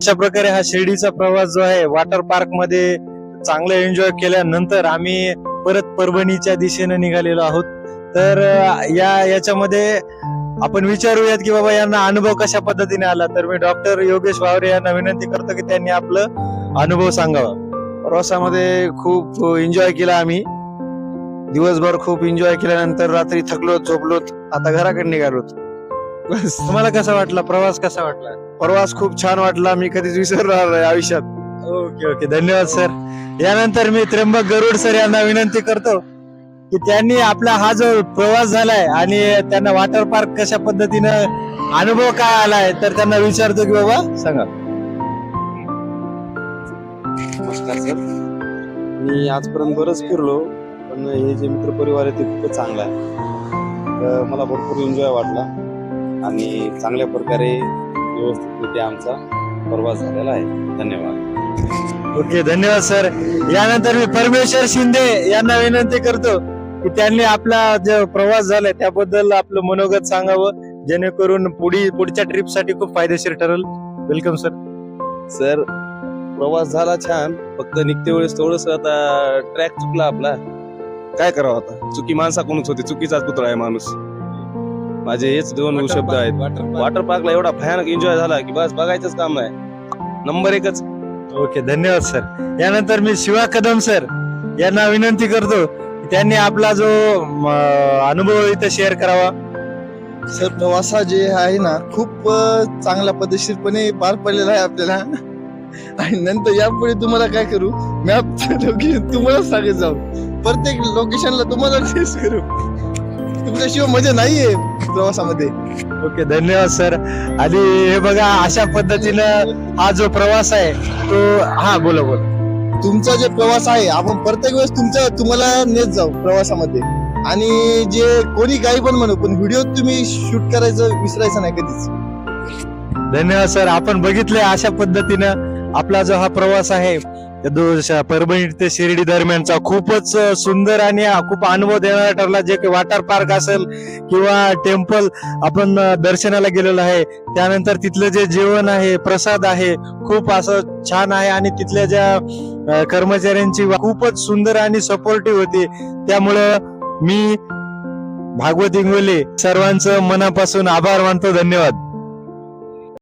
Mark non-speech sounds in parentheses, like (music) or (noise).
अशा प्रकारे हा शिर्डीचा प्रवास जो आहे वॉटर पार्कमध्ये चांगला एन्जॉय केल्यानंतर आम्ही परत परभणीच्या दिशेने निघालेलो आहोत. तर या याच्यामध्ये आपण विचारूयात की बाबा यांना अनुभव कशा पद्धतीने आला? तर मी डॉक्टर योगेश वावरे यांना विनंती करतो की त्यांनी आपलं अनुभव सांगावा. प्रवासामध्ये खूप एन्जॉय केला आम्ही. दिवसभर खूप एन्जॉय केल्यानंतर रात्री थकलो झोपलोत आता घराकडे निघालो बस (laughs) तुम्हाला कसा वाटला? प्रवास कसा वाटला? प्रवास खूप छान वाटला. मी कधीच विसरणार नाही आयुष्यात. Okay okay. धन्यवाद सर यानंतर मी त्र्यंबक गरुड सर यांना विनंती करतो की त्यांनी आपला हा जो प्रवास झालाय आणि त्यांना वॉटर पार्क कशा पद्धतीनं अनुभव काय आलाय तर त्यांना विचारतो की बाबा सांगा. नमस्कार सर मी आजपर्यंत बरंच फिरलो पण हे जे मित्रपरिवार आहे ते खूपच चांगला आहे. तर मला भरपूर एन्जॉय वाटला. आणि चांगल्या प्रकारे व्यवस्थितरित्या आमचा प्रवास झालेला आहे. धन्यवाद. ओके धन्यवाद सर. यानंतर मी परमेश्वर शिंदे यांना विनंती करतो की त्यांनी आपला जो प्रवास झालाय त्याबद्दल आपलं मनोगत सांगावं जेणेकरून पुढील पुढच्या ट्रिपसाठी खूप फायदेशीर ठरेल. Welcome sir. सर प्रवास झाला छान फक्त निघते वेळेस थोडस आता ट्रॅक चुकला आपला. काय करावं आता? चुकी माणसाकडूनच होते चुकीचाच पुतळा आहे माणूस. माझे हेच दोन शब्द आहेत. वॉटर पार्कला एवढा भयानक एन्जॉय झाला की बस बघायचंच काम नाही. नंबर एकच. ओके धन्यवाद सर यानंतर मी शिवा कदम सर यांना विनंती करतो की त्यांनी आपला जो अनुभव इथं शेअर करावा. सर प्रवासा जे आहे ना खूप चांगल्या पद्धतशीरपणे पार पडलेला आहे आपल्याला. आणि नंतर यापुढे तुम्हाला काय करू? मॅप लोकेशन तुम्हाला सांगत जाऊ. प्रत्येक लोकेशनला तुम्हाला फेस करू. तुमच्याशिवाय मजा नाहीये प्रवासामध्ये. ओके धन्यवाद सर. आणि हे बघा अशा पद्धतीनं हा जो प्रवास आहे तो हा बोला बोला. तुमचा जे प्रवास आहे आपण प्रत्येक वेळेस तुमच्या तुम्हाला नेत जाऊ प्रवासामध्ये. आणि जे कोणी काही पण म्हणू पण व्हिडिओ तुम्ही शूट करायचं विसरायचं नाही कधीच. धन्यवाद सर. आपण बघितले अशा पद्धतीनं आपला जो हा प्रवास आहे परभणी ते शिर्डी दरम्यानचा खूपच सुंदर आणि खूप अनुभव देणारा ठरला. जे काही वॉटर पार्क असेल किंवा टेम्पल आपण दर्शनाला गेलेलो आहे. त्यानंतर तिथलं जे जेवण आहे प्रसाद आहे खूप असं छान आहे. आणि तिथल्या ज्या कर्मचाऱ्यांची खूपच सुंदर आणि सपोर्टिव्ह होती. त्यामुळं मी भागवत इंगोले सर्वांचं मनापासून आभार मानतो. धन्यवाद.